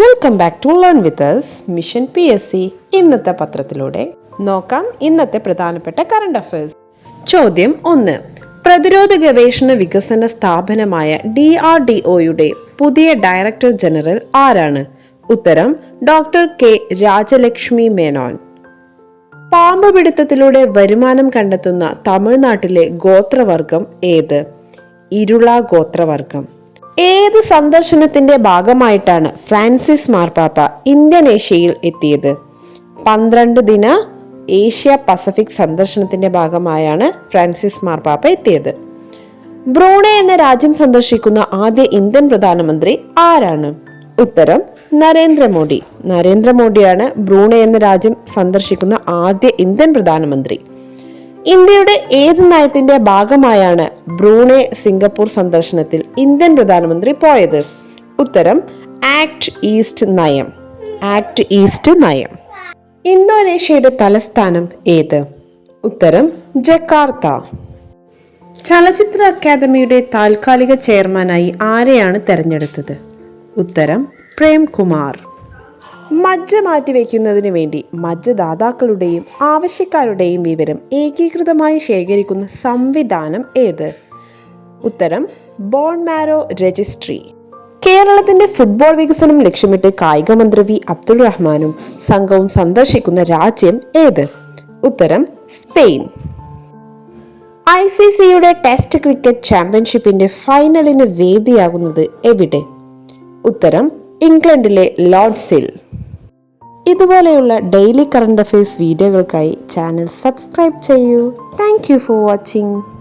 Welcome back to learn with us mission P S C ഇന്നത്തെ പത്രത്തിലൂടെ നോക്കാം ഇന്നത്തെ പ്രധാനപ്പെട്ട കറണ്ട് അഫയേഴ്സ് ചോദ്യം ഒന്ന്. പ്രതിരോധ ഗവേഷണ വികസന സ്ഥാപനമായ ഡി ആർ ഡി ഒയുടെ പുതിയ ഡയറക്ടർ ജനറൽ ആരാണ്? ഉത്തരം ഡോക്ടർ കെ രാജലക്ഷ്മി മേനോൻ. പാമ്പ് പിടുത്തത്തിലൂടെ വരുമാനം കണ്ടെത്തുന്ന തമിഴ്നാട്ടിലെ ഗോത്രവർഗം ഏത്? ഇരുള ഗോത്രവർഗം. ഏത് സന്ദർശനത്തിന്റെ ഭാഗമായിട്ടാണ് ഫ്രാൻസിസ് മാർപ്പാപ്പ ഇന്തോനേഷ്യയിൽ എത്തിയത്? പന്ത്രണ്ട് ദിന ഏഷ്യ പസഫിക് സന്ദർശനത്തിന്റെ ഭാഗമായാണ് ഫ്രാൻസിസ് മാർപ്പാപ്പ എത്തിയത്. ബ്രൂണെ എന്ന രാജ്യം സന്ദർശിക്കുന്ന ആദ്യ ഇന്ത്യൻ പ്രധാനമന്ത്രി ആരാണ്? ഉത്തരം നരേന്ദ്രമോദി. നരേന്ദ്രമോദിയാണ് ബ്രൂണെ എന്ന രാജ്യം സന്ദർശിക്കുന്ന ആദ്യ ഇന്ത്യൻ പ്രധാനമന്ത്രി. ഇന്ത്യയുടെ ഏത് നയത്തിന്റെ ഭാഗമായാണ് ബ്രൂണെ സിംഗപ്പൂർ സന്ദർശനത്തിൽ ഇന്ത്യൻ പ്രധാനമന്ത്രി പോയത്? ഉത്തരം ആക്ട് ഈസ്റ്റ് നയം. ആക്ട് ഈസ്റ്റ് നയം. ഇന്തോനേഷ്യയുടെ തലസ്ഥാനം ഏത്? ഉത്തരം ജക്കാർത്ത. ചലച്ചിത്ര അക്കാദമിയുടെ താൽക്കാലിക ചെയർമാനായി ആരെയാണ് തെരഞ്ഞെടുത്തത്? ഉത്തരം പ്രേംകുമാർ. മജ്ജ മാറ്റിവെക്കുന്നതിന് വേണ്ടി മജ്ജദാതാക്കളുടെയും ആവശ്യക്കാരുടെയും വിവരം ഏകീകൃതമായി ശേഖരിക്കുന്ന സംവിധാനം ഏത്? ഉത്തരം ബോൺ മാരോ രജിസ്ട്രി. കേരളത്തിന്റെ ഫുട്ബോൾ വികസനം ലക്ഷ്യമിട്ട് കായിക മന്ത്രി വി. അബ്ദുൾ റഹ്മാനും സംഘവും സന്ദർശിക്കുന്ന രാജ്യം ഏത്? ഉത്തരം സ്പെയിൻ. ഐ സി സിയുടെ ടെസ്റ്റ് ക്രിക്കറ്റ് ചാമ്പ്യൻഷിപ്പിന്റെ ഫൈനലിന് വേദിയാകുന്നത് എവിടെ? ഉത്തരം ഇംഗ്ലണ്ടിലെ ലോർഡ്സിൽ ഇതുപോലെയുള്ള ഡെയിലി കറണ്ട് അഫയേഴ്സ് വീഡിയോകൾക്കായി ചാനൽ സബ്സ്ക്രൈബ് ചെയ്യൂ. Thank for watching.